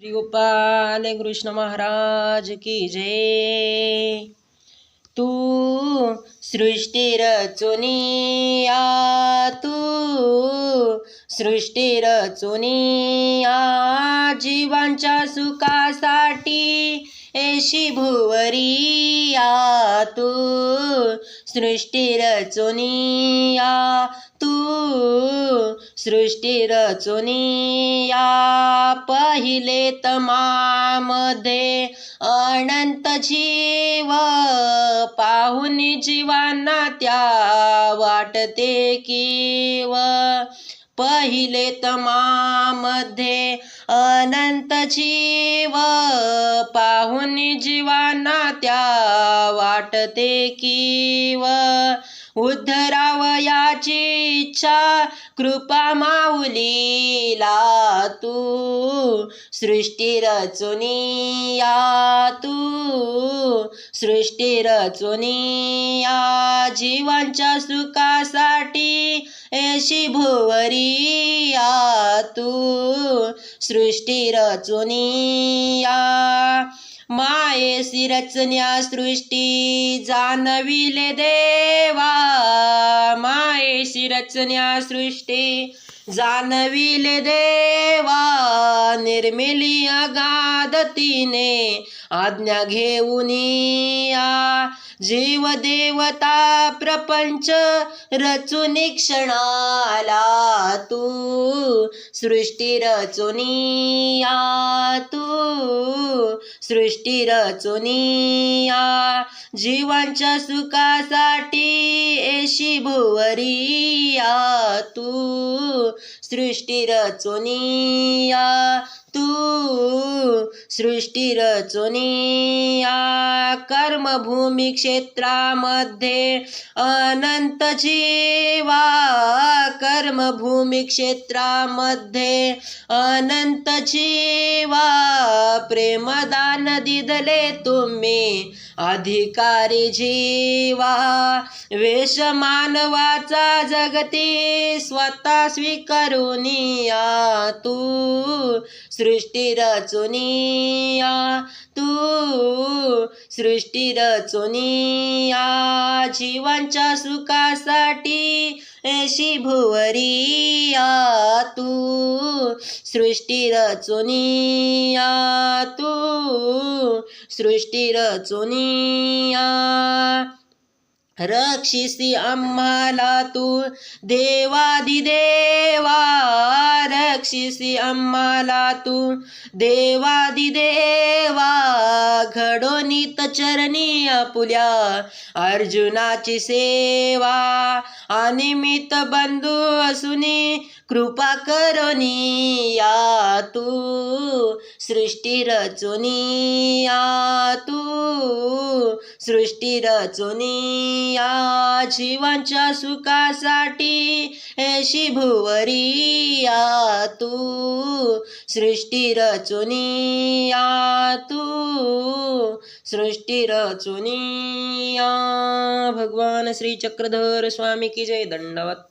श्री गोपाल कृष्ण महाराज की जय तू सृष्टी रचुनिया तू सृष्टी रचुनिया जीवांच्या सुखासाठी एशी भुवरिया तू सृष्टी रचोनिया तू सृष्टी रचोनिया पहिले तमामध्ये अनंत जीव पाहून जीवांना त्या वाटते किव. पहिले तमामध्ये अनंत जीव पाहून जीवांना त्या वाटते किव. उद्धरावयाची इच्छा कृपा माऊलीला तू. सृष्टी रचुनिया तू सृष्टी रचुनिया जीवांच्या सुखासाठी एशी भुवरिया तू. सृष्टी रचुनिया मायेसी रचन्या सृष्टी जाणविले देवा. माये रचन्या सृष्टी जाणविले देवा. निर्मिली अगादतीने आज्ञा घेऊनिया जीव देवता प्रपंच रचून क्षणाला तू सृष्टी रचुनिया तू सृष्टी रचुनिया जीवांच्या सुखासाठी एशी भुवरिया तू सृष्टी रचुनिया तू सृष्टी रचुनिया कर्मभूमी क्षेत्रामध्ये अनंत जीवा कर्मभूमी क्षेत्रामध्ये अनंत जीवा प्रेमदान दिदले तुम्ही अधिकारी जीवा. वेश मानवाचा जगती स्वतः स्वीकारून या तू सृष्टी रचुनिया तू सृष्टी रचुनिया जीवांच्या सुखासाठी एशी भुवरिया तू सृष्टी रचुनिया तू सृष्टी रचुनिया. रक्षिसी आम्हाला तू देवादिदेवा रक्षिसी आम्हाला तू देवादिदेवा घडोनीत चरणी आपुल्या अर्जुनाची सेवा अनिमित बंधू असुनी कृपा करोनी या तू सृष्टी या तू सृष्टी या जीवांच्या सुखासाठी एशी भुवरिया तू. सृष्टी रचुनिया तू. सृष्टी रचुनिया भगवान श्री चक्रधर स्वामी की जय दंडवत.